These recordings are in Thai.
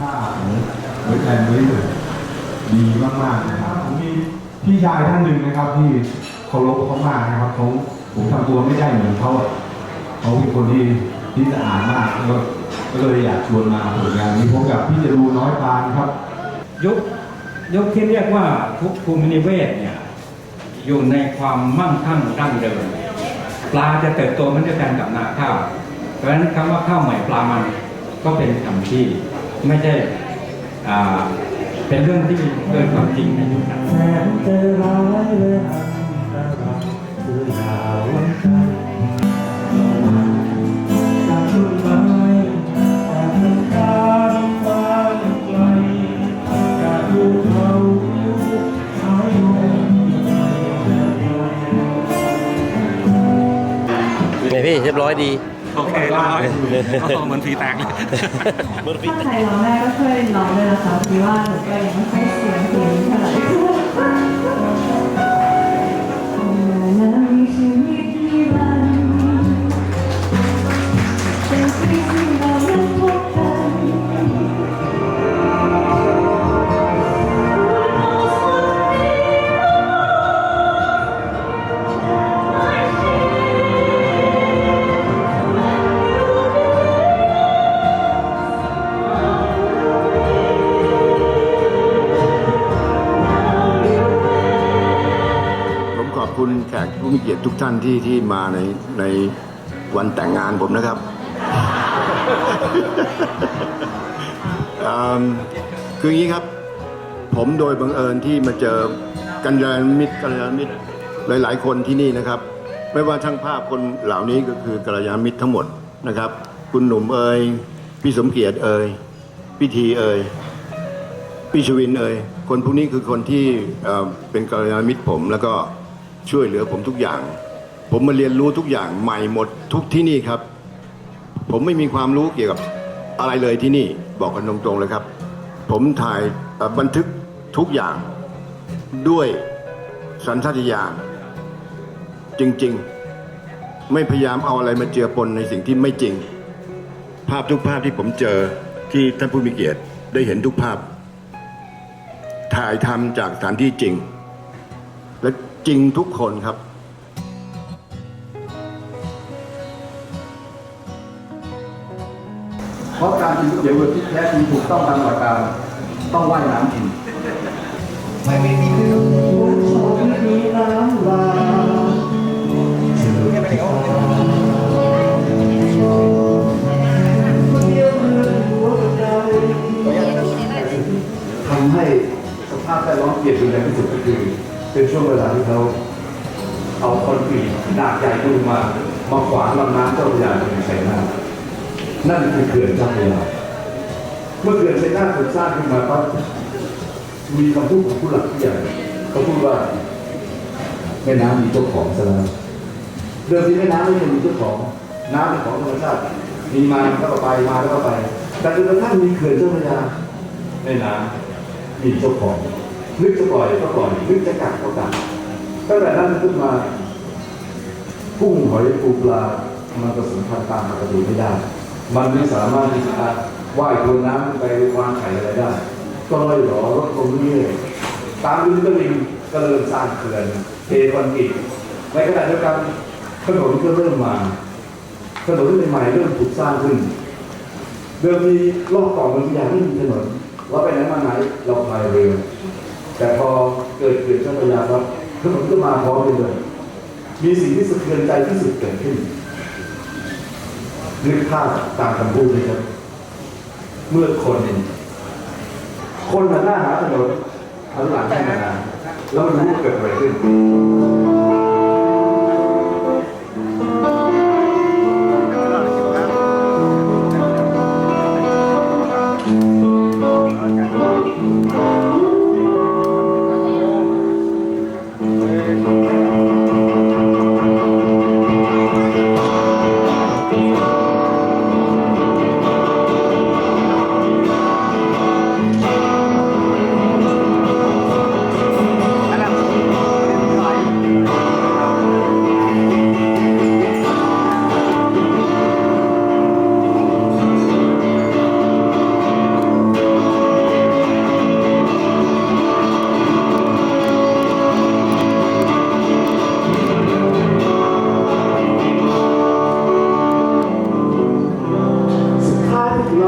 ค่าของหัวใจไว้เลยดีมากๆนะครับผมมีพี่ชายท่านหนึ่งนะครับ ที่เคารพเขามากนะครับเขาผมทำตัวไม่ได้เหมือนเขาเขาเป็นคนที่ที่สะอาดมากแล้วก็เลยอยากชวนมาผลงานนี้พบกับพี่จรูน้อยปานครับ ยุคยุคที่เรียกว่าทุกภูมินิเวศเนี่ยอยู่ในความมั่งคั่งดั้งเดิมปลาจะเติบโตมันจะกันกับนาข้าวเพราะฉะนั้นคำว่าข้าวใหม่ปลามันก็เป็นคำที่ ไม่ใช่เป็นเรื่องที่เกินความจริงในยุคนั้นแสนเจอร้ายและอันตรายคือยา ววันไกลจากต้นไม้จากน้ำตาลงมาไกลจากภูเขาเรียบร้อยเอยเหมือนผีแตกเลยถ้าใครร้องได้ก็ช่วยร้องด้วยนะคะคือว่าหนูก็ยังไม่ค่อยเสียงเพลงเท่าไหร่ คุณแขกผู้มีเกียรติทุกท่านที่ที่มาในในวันแต่งงานผมนะครับอืมคืออย่างนี้ครับ ผมโดยบังเอิญที่มาเจอกัญญาณมิตรกัญญาณมิตรหลาย ๆ คนที่นี่นะครับ ไม่ว่าช่างภาพคนเหล่านี้ก็คือกัลยาณมิตรทั้งหมดนะครับ คุณหนุ่มเอ่ยพี่สมเกียรติเอ่ยพี่ทีเอ่ยพี่ชวินเอ่ยคนพวกนี้คือคนที่เอ่อเป็นกัลยาณมิตรผมแล้วก็ ช่วยเหลือผมทุกอย่าง ผมมาเรียนรู้ทุกอย่างใหม่หมดทุกที่นี่ครับ ผมไม่มีความรู้เกี่ยวกับอะไรเลยที่นี่บอกกันตรงๆเลยครับ ผมถ่ายบันทึกทุกอย่างด้วยสัญชาตญาณจริงๆ ไม่พยายามเอาอะไรมาเจือปนในสิ่งที่ไม่จริง ภาพทุกภาพที่ผมเจอที่ท่านผู้มีเกียรติได้เห็นทุกภาพ ถ่ายทำจากสถานที่จริง และจริงทุกคนครับ เพราะการกินก๋วยเตี๋ยวเรือที่แท้จริงถูกต้องตามหลักการต้องว่ายน้ำกินมีน้ำลา เป็นช่วงเวลาที่เขาเอาคอนกรีตขนาดใหญ่ขึ้นมามาขวางลำน้ำเจ้าพระยาในชัยนาทนั่นคือเขื่อนเจ้าพระยาเมื่อเขื่อนชัยนาทถูกสร้างขึ้นมาปั๊บมีคำพูดของผู้หลักผู้ใหญ่เขาพูดว่าแม่น้ำมีเจ้าของซะแล้วเดิมทีแม่น้ำไม่เคยมีเจ้าของ น้ำเป็นของธรรมชาติมีมาแล้วก็ไปมาแล้วก็ไป แต่จนกระทั่งมีเขื่อนเจ้าพระยาในน้ำมีเจ้าของ นึกจะปล่อยก็ปล่อยนึกจะกัดก็กัดตั้งแต่นั้นขึ้นมากุ้งหอยปูปลา มันผสมพันธ์ตามปกติไม่ได้ มันไม่สามารถที่จะว่ายทวนน้ำไปวางไข่อะไรได้ ก็เลยหรอรถตรงนี้ตามริมตลิ่งก็เริ่มสร้างเขื่อนเทคอนกรีตในขณะเดียวกันถนนก็เริ่มมาถนนใหม่ๆเริ่มถูกสร้างขึ้น เดิมมีรอบเก่อนมันยังไม่มีถนนว่าไปไหนมาไหนเราพายเรือ แต่พอเกิดเกิดเจ้าพระยาครับถนนก็มาพร้อมกันเลยมีสิ่งที่สะเทือนใจที่สุดเกิดขึ้นนึกภาพตามคำพูดเลยครับ เมื่อคน คนหันหน้าหาถนนหันหลังให้มานาแล้วมันรู้ว่าเกิดอะไรขึ้น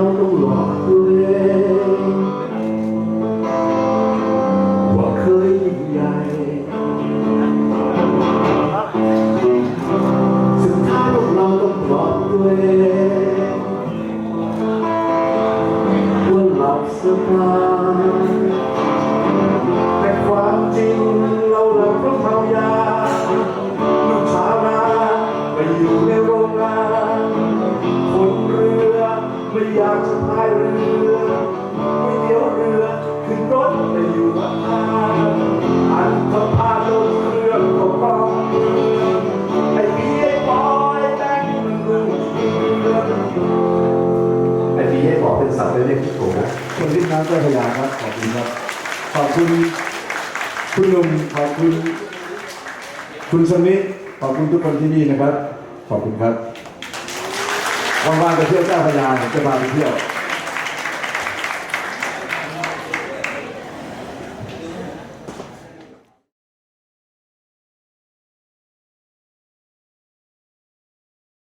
uncle, Lord. เจ้าพยาครับ ขอบคุณครับ ขอบคุณ คุณหนุ่มขอบคุณ คุณสมิธขอบคุณทุกคนที่นี่นะครับ ขอบคุณครับว่างๆไปเที่ยวเจ้าพยาผมจะพาไปเที่ยว